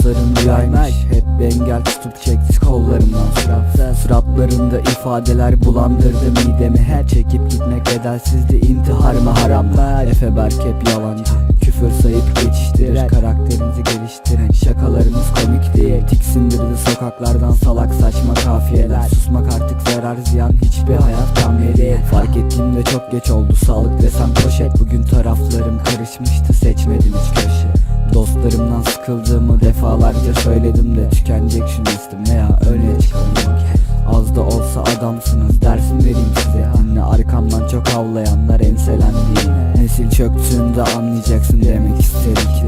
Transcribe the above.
dostlarım rüyaymış Hep bir engel tutup çekti kollarımdan surat. Suratlarında ifadeler bulandırdı midemi. Her çekip gitmek bedelsizdi intihar mı haramlar? Efe Berk hep yalancı. Küfür sayıp geçiştirir. Karakterinizi geliştirin Şakalarınız komik değil Tiksindirdi sokaklardan salak saçma kafiyeler. Susmak artık zarar ziyan. Hiçbir hayat tam değil Fark ettiğimde çok geç oldu. Sağlık desem poşet. Bugün taraflarım karışmıştı. Seçmedim hiç köşe Dostlarımdan sıkıldığımı defalarca söyledim de Tükenecek şimdi üstüm veya öyle çıkılmak Az da olsa adamsınız dersin vereyim size. Dinle arkamdan çok avlayanlar enselendiğine Nesil çöktüğünde anlayacaksın demek istedik